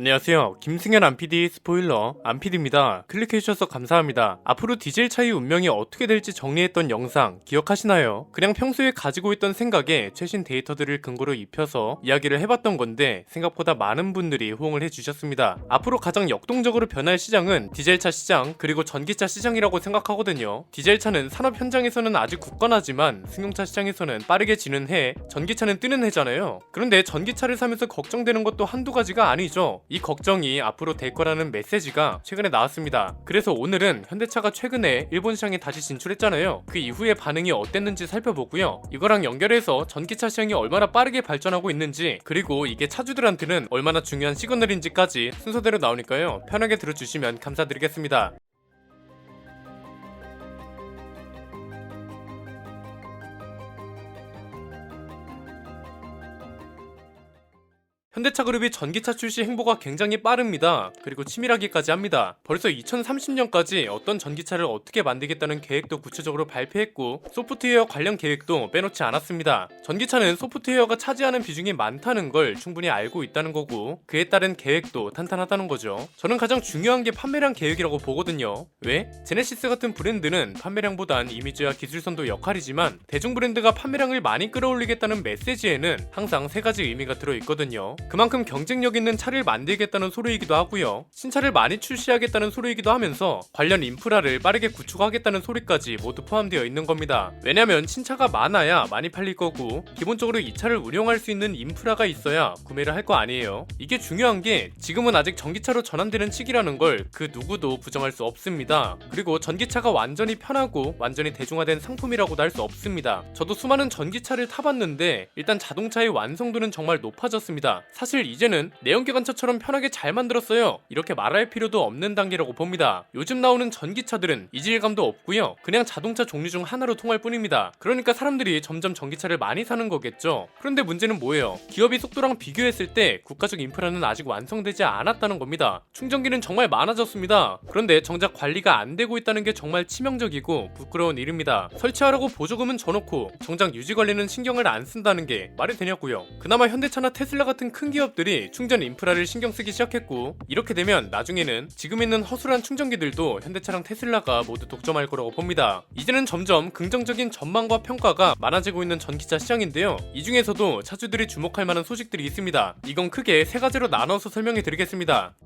안녕하세요. 김승현 안PD 스포일러 안PD입니다. 클릭해주셔서 감사합니다. 앞으로 디젤 차의 운명이 어떻게 될지 정리했던 영상 기억하시나요? 그냥 평소에 가지고 있던 생각에 최신 데이터들을 근거로 입혀서 이야기를 해봤던 건데 생각보다 많은 분들이 호응을 해주셨습니다. 앞으로 가장 역동적으로 변할 시장은 디젤차 시장 그리고 전기차 시장이라고 생각하거든요. 디젤차는 산업 현장에서는 아직 굳건하지만 승용차 시장에서는 빠르게 지는 해, 전기차는 뜨는 해잖아요. 그런데 전기차를 사면서 걱정되는 것도 한두 가지가 아니죠. 이 걱정이 앞으로 될 거라는 메시지가 최근에 나왔습니다. 그래서 오늘은 현대차가 최근에 일본 시장에 다시 진출했잖아요. 그 이후의 반응이 어땠는지 살펴보고요. 이거랑 연결해서 전기차 시장이 얼마나 빠르게 발전하고 있는지 그리고 이게 차주들한테는 얼마나 중요한 시그널인지까지 순서대로 나오니까요. 편하게 들어주시면 감사드리겠습니다. 현대차 그룹이 전기차 출시 행보가 굉장히 빠릅니다. 그리고 치밀하기까지 합니다. 벌써 2030년까지 어떤 전기차를 어떻게 만들겠다는 계획도 구체적으로 발표했고 소프트웨어 관련 계획도 빼놓지 않았습니다. 전기차는 소프트웨어가 차지하는 비중이 많다는 걸 충분히 알고 있다는 거고 그에 따른 계획도 탄탄하다는 거죠. 저는 가장 중요한 게 판매량 계획이라고 보거든요. 왜? 제네시스 같은 브랜드는 판매량보단 이미지와 기술선도 역할이지만 대중 브랜드가 판매량을 많이 끌어올리겠다는 메시지에는 항상 세 가지 의미가 들어 있거든요. 그만큼 경쟁력 있는 차를 만들겠다는 소리이기도 하고요. 신차를 많이 출시하겠다는 소리이기도 하면서 관련 인프라를 빠르게 구축하겠다는 소리까지 모두 포함되어 있는 겁니다. 왜냐면 신차가 많아야 많이 팔릴 거고 기본적으로 이 차를 운용할 수 있는 인프라가 있어야 구매를 할 거 아니에요. 이게 중요한 게 지금은 아직 전기차로 전환되는 시기라는 걸 그 누구도 부정할 수 없습니다. 그리고 전기차가 완전히 편하고 완전히 대중화된 상품이라고도 할 수 없습니다. 저도 수많은 전기차를 타봤는데 일단 자동차의 완성도는 정말 높아졌습니다. 사실 이제는 내연기관차처럼 편하게 잘 만들었어요. 이렇게 말할 필요도 없는 단계라고 봅니다. 요즘 나오는 전기차들은 이질감도 없고요. 그냥 자동차 종류 중 하나로 통할 뿐입니다. 그러니까 사람들이 점점 전기차를 많이 사는 거겠죠. 그런데 문제는 뭐예요? 기업이 속도랑 비교했을 때 국가적 인프라는 아직 완성되지 않았다는 겁니다. 충전기는 정말 많아졌습니다. 그런데 정작 관리가 안 되고 있다는 게 정말 치명적이고 부끄러운 일입니다. 설치하라고 보조금은 줘놓고 정작 유지 관리는 신경을 안 쓴다는 게 말이 되냐고요. 그나마 현대차나 테슬라 같은 큰 기업들이 충전 인프라를 신경 쓰기 시작했고 이렇게 되면 나중에는 지금 있는 허술한 충전기들도 현대차랑 테슬라가 모두 독점할 거라고 봅니다. 이제는 점점 긍정적인 전망과 평가가 많아지고 있는 전기차 시장인데요. 이 중에서도 차주들이 주목할 만한 소식들이 있습니다. 이건 크게 세 가지로 나눠서 설명해 드리겠습니다.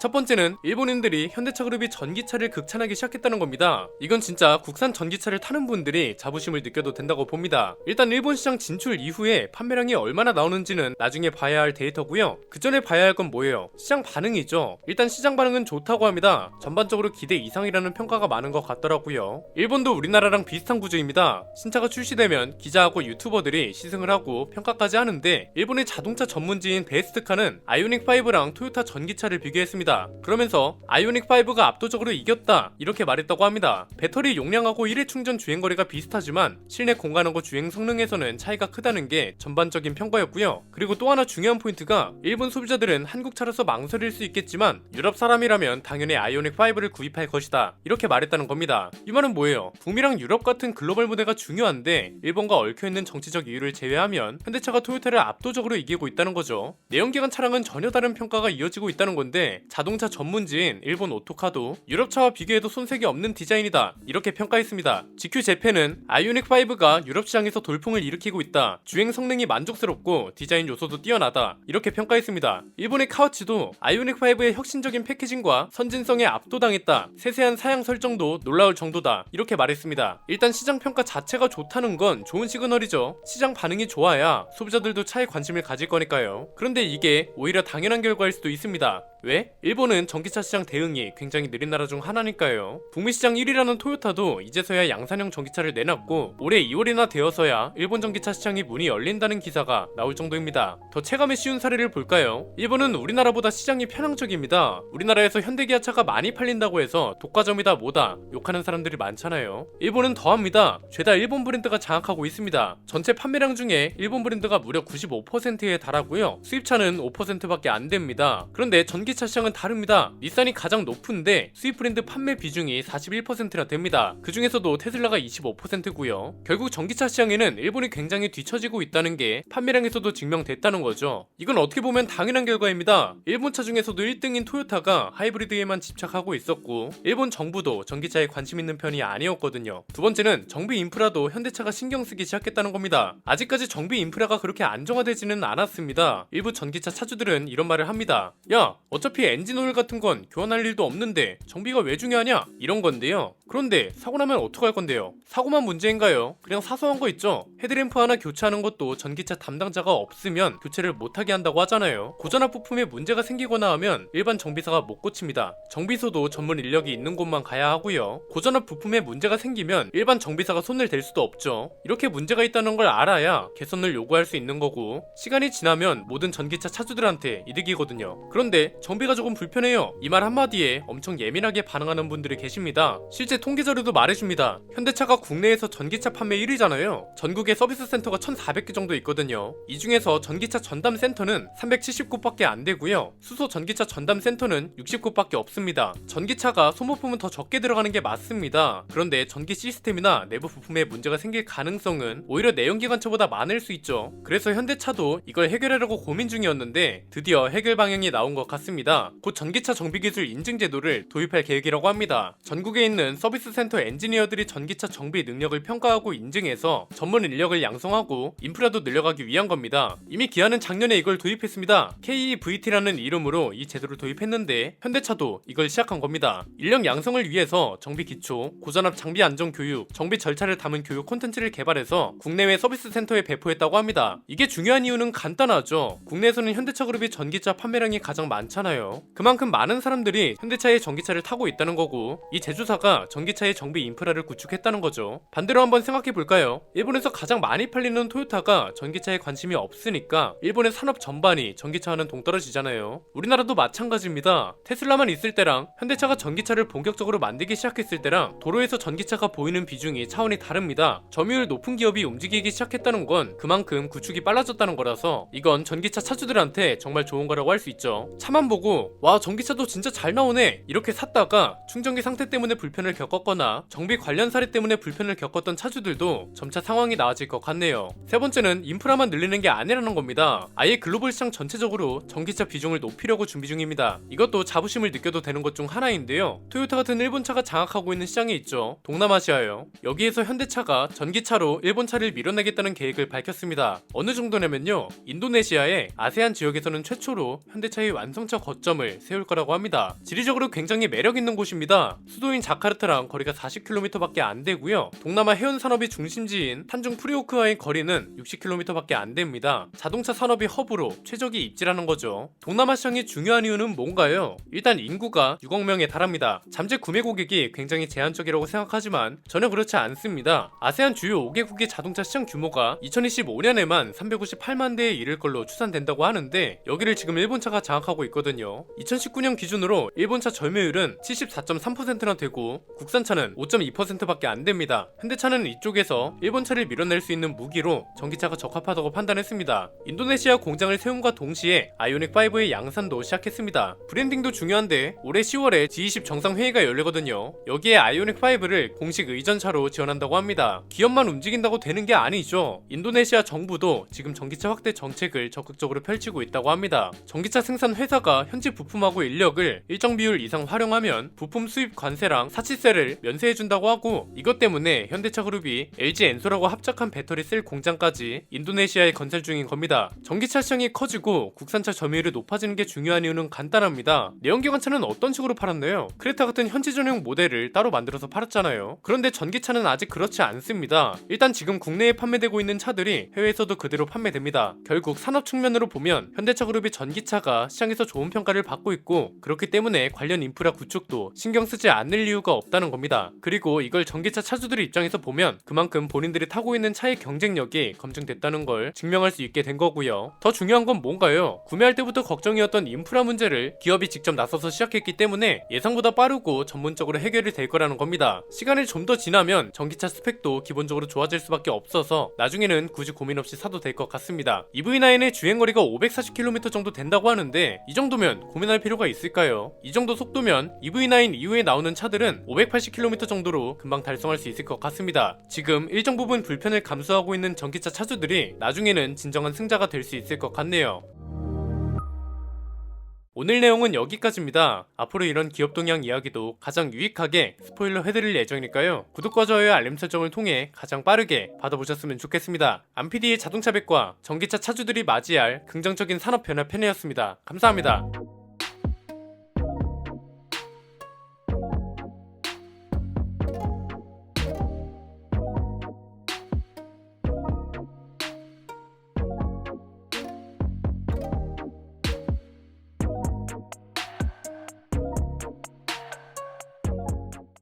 첫 번째는 일본인들이 현대차 그룹이 전기차를 극찬하기 시작했다는 겁니다. 이건 진짜 국산 전기차를 타는 분들이 자부심을 느껴도 된다고 봅니다. 일단 일본 시장 진출 이후에 판매량이 얼마나 나오는지는 나중에 봐야 할 데이터고요. 그 전에 봐야 할 건 뭐예요? 시장 반응이죠. 일단 시장 반응은 좋다고 합니다. 전반적으로 기대 이상이라는 평가가 많은 것 같더라고요. 일본도 우리나라랑 비슷한 구조입니다. 신차가 출시되면 기자하고 유튜버들이 시승을 하고 평가까지 하는데 일본의 자동차 전문지인 베스트카는 아이오닉 5랑 토요타 전기차를 비교 했습니다. 그러면서 아이오닉 5가 압도적으로 이겼다 이렇게 말했다고 합니다. 배터리 용량하고 1회 충전 주행 거리가 비슷하지만 실내 공간하고 주행 성능에서는 차이가 크다는 게 전반적인 평가였고요. 그리고 또 하나 중요한 포인트가 일본 소비자들은 한국 차라서 망설일 수 있겠지만 유럽 사람이라면 당연히 아이오닉 5를 구입할 것이다 이렇게 말했다는 겁니다. 이 말은 뭐예요? 북미랑 유럽 같은 글로벌 무대가 중요한데 일본과 얽혀 있는 정치적 이유를 제외하면 현대차가 토요타를 압도적으로 이기고 있다는 거죠. 내연기관 차량은 전혀 다른 평가가 이어지고 있다는 건데 자동차 전문지인 일본 오토카도 유럽차와 비교해도 손색이 없는 디자인이다 이렇게 평가했습니다. GQ 재팬은 아이오닉 5가 유럽 시장에서 돌풍을 일으키고 있다. 주행 성능이 만족스럽고 디자인 요소도 뛰어나다 이렇게 평가했습니다. 일본의 카와치도 아이오닉 5의 혁신적인 패키징과 선진성에 압도당했다. 세세한 사양 설정도 놀라울 정도다 이렇게 말했습니다. 일단 시장 평가 자체가 좋다는 건 좋은 시그널이죠. 시장 반응이 좋아야 소비자들도 차에 관심을 가질 거니까요. 그런데 이게 오히려 당연한 결과일 수도 있습니다. 왜? 일본은 전기차 시장 대응이 굉장히 느린 나라 중 하나니까요. 북미 시장 1위라는 토요타도 이제서야 양산형 전기차를 내놨고 올해 2월이나 되어서야 일본 전기차 시장이 문이 열린다는 기사가 나올 정도입니다. 더 체감에 쉬운 사례를 볼까요? 일본은 우리나라보다 시장이 편향적입니다. 우리나라에서 현대기아차가 많이 팔린다고 해서 독과점이다 뭐다 욕하는 사람들이 많잖아요. 일본은 더합니다. 죄다 일본 브랜드가 장악하고 있습니다. 전체 판매량 중에 일본 브랜드가 무려 95%에 달하고요. 수입차는 5%밖에 안 됩니다. 그런데 전기 전기차 시장은 다릅니다. 닛산이 가장 높은데 수입 브랜드 판매 비중이 41%나 됩니다. 그 중에서도 테슬라가 25%고요. 결국 전기차 시장에는 일본이 굉장히 뒤처지고 있다는 게 판매량에서도 증명됐다는 거죠. 이건 어떻게 보면 당연한 결과입니다. 일본 차 중에서도 1등인 토요타가 하이브리드에만 집착하고 있었고 일본 정부도 전기차에 관심 있는 편이 아니었거든요. 두 번째는 정비 인프라도 현대차가 신경 쓰기 시작했다는 겁니다. 아직까지 정비 인프라가 그렇게 안정화되지는 않았습니다. 일부 전기차 차주들은 이런 말을 합니다. 야, 어차피 엔진 오일 같은 건 교환할 일도 없는데 정비가 왜 중요하냐? 이런 건데요. 그런데 사고 나면 어떡할 건데요? 사고만 문제인가요? 그냥 사소한 거 있죠? 헤드램프 하나 교체하는 것도 전기차 담당자가 없으면 교체를 못하게 한다고 하잖아요. 고전압 부품에 문제가 생기거나 하면 일반 정비사가 못 고칩니다. 정비소도 전문 인력이 있는 곳만 가야 하고요. 고전압 부품에 문제가 생기면 일반 정비사가 손을 댈 수도 없죠. 이렇게 문제가 있다는 걸 알아야 개선을 요구할 수 있는 거고 시간이 지나면 모든 전기차 차주들한테 이득이거든요. 그런데 정비가 조금 불편해요. 이 말 한마디에 엄청 예민하게 반응하는 분들이 계십니다. 실제 통계 자료도 말해줍니다. 현대차가 국내에서 전기차 판매 1위잖아요. 전국에 서비스 센터가 1,400개 정도 있거든요. 이 중에서 전기차 전담 센터는 370곳밖에 안 되고요. 수소 전기차 전담 센터는 60곳밖에 없습니다. 전기차가 소모품은 더 적게 들어가는 게 맞습니다. 그런데 전기 시스템이나 내부 부품에 문제가 생길 가능성은 오히려 내연기관차보다 많을 수 있죠. 그래서 현대차도 이걸 해결하려고 고민 중이었는데 드디어 해결 방향이 나온 것 같습니다. 곧 전기차 정비기술 인증 제도를 도입할 계획이라고 합니다. 전국에 있는 서비스 센터 엔지니어들이 전기차 정비 능력을 평가하고 인증해서 전문 인력을 양성하고 인프라도 늘려가기 위한 겁니다. 이미 기아는 작년에 이걸 도입했습니다. KEVT라는 이름으로 이 제도를 도입했는데 현대차도 이걸 시작한 겁니다. 인력 양성을 위해서 정비 기초, 고전압 장비 안전 교육, 정비 절차를 담은 교육 콘텐츠를 개발해서 국내외 서비스 센터에 배포했다고 합니다. 이게 중요한 이유는 간단하죠. 국내에서는 현대차 그룹이 전기차 판매량이 가장 많잖아요. 그만큼 많은 사람들이 현대차의 전기차를 타고 있다는 거고 이 제조사가 전기차의 정비 인프라를 구축했다는 거죠. 반대로 한번 생각해 볼까요? 일본에서 가장 많이 팔리는 토요타가 전기차에 관심이 없으니까 일본의 산업 전반이 전기차와는 동떨어지잖아요. 우리나라도 마찬가지입니다. 테슬라만 있을 때랑 현대차가 전기차를 본격적으로 만들기 시작했을 때랑 도로에서 전기차가 보이는 비중이 차원이 다릅니다. 점유율 높은 기업이 움직이기 시작했다는 건 그만큼 구축이 빨라졌다는 거라서 이건 전기차 차주들한테 정말 좋은 거라고 할 수 있죠. 차만 보고 와 전기차도 진짜 잘 나오네 이렇게 샀다가 충전기 상태 때문에 불편을 겪었거나 정비 관련 사례 때문에 불편을 겪었던 차주들도 점차 상황이 나아질 것 같네요. 세 번째는 인프라만 늘리는 게 아니라는 겁니다. 아예 글로벌 시장 전체적으로 전기차 비중을 높이려고 준비 중입니다. 이것도 자부심을 느껴도 되는 것 중 하나인데요. 토요타 같은 일본 차가 장악하고 있는 시장이 있죠. 동남아시아요. 여기에서 현대차가 전기차로 일본 차를 밀어내겠다는 계획을 밝혔습니다. 어느 정도냐면요. 인도네시아의 아세안 지역에서는 최초로 현대차의 완성차 거점을 세울 거라고 합니다. 지리적으로 굉장히 매력 있는 곳입니다. 수도인 자카르타랑 거리가 40km밖에 안 되고요. 동남아 해운 산업이 중심지인 탄중 프리오크와의 거리는 60km밖에 안 됩니다. 자동차 산업이 허브로 최적의 입지라는 거죠. 동남아 시장이 중요한 이유는 뭔가요? 일단 인구가 6억 명에 달합니다. 잠재 구매 고객이 굉장히 제한적이라고 생각하지만 전혀 그렇지 않습니다. 아세안 주요 5개국의 자동차 시장 규모가 2025년에만 358만 대에 이를 걸로 추산된다고 하는데 여기를 지금 일본차가 장악하고 있거든요. 2019년 기준으로 일본차 점유율은 74.3%나 되고 국산차는 5.2%밖에 안 됩니다. 현대차는 이쪽에서 일본차를 밀어낼 수 있는 무기로 전기차가 적합하다고 판단했습니다. 인도네시아 공장을 세움과 동시에 아이오닉 5의 양산도 시작했습니다. 브랜딩도 중요한데 올해 10월에 G20 정상회의가 열리거든요. 여기에 아이오닉 5를 공식 의전차로 지원한다고 합니다. 기업만 움직인다고 되는 게 아니죠. 인도네시아 정부도 지금 전기차 확대 정책을 적극적으로 펼치고 있다고 합니다. 전기차 생산 회사가 현지 부품하고 인력을 일정 비율 이상 활용하면 부품 수입 관세랑 사치세를 면세해준다고 하고 이것 때문에 현대차 그룹이 LG 엔소라고 합작한 배터리 셀 공장까지 인도네시아에 건설 중인 겁니다. 전기차 시장이 커지고 국산차 점유율이 높아지는 게 중요한 이유는 간단합니다. 내연기관차는 어떤 식으로 팔았나요? 크레타 같은 현지 전용 모델을 따로 만들어서 팔았잖아요. 그런데 전기차는 아직 그렇지 않습니다. 일단 지금 국내에 판매되고 있는 차들이 해외에서도 그대로 판매됩니다. 결국 산업 측면으로 보면 현대차 그룹이 전기차가 시장에서 좋은 평가를 받고 있고 그렇기 때문에 관련 인프라 구축도 신경 쓰지 않을 이유가 없다는 겁니다. 그리고 이걸 전기차 차주들 입장에서 보면 그만큼 본인들이 타고 있는 차의 경쟁력이 검증됐다는 걸 증명할 수 있게 된 거고요. 더 중요한 건 뭔가요? 구매할 때부터 걱정이었던 인프라 문제를 기업이 직접 나서서 시작했기 때문에 예상보다 빠르고 전문적으로 해결이 될 거라는 겁니다. 시간이 좀 더 지나면 전기차 스펙도 기본적으로 좋아질 수밖에 없어서 나중에는 굳이 고민 없이 사도 될 것 같습니다. EV9의 주행거리가 540km 정도 된다고 하는데 이 정도 정도면 고민할 필요가 있을까요? 이 정도 속도면 EV9 이후에 나오는 차들은 580km 정도로 금방 달성할 수 있을 것 같습니다. 지금 일정 부분 불편을 감수하고 있는 전기차 차주들이 나중에는 진정한 승자가 될 수 있을 것 같네요. 오늘 내용은 여기까지입니다. 앞으로 이런 기업 동향 이야기도 가장 유익하게 스포일러 해드릴 예정이니까요. 구독과 좋아요 알림 설정을 통해 가장 빠르게 받아보셨으면 좋겠습니다. 안PD의 자동차 백과 전기차 차주들이 맞이할 긍정적인 산업 변화 편이었습니다. 감사합니다.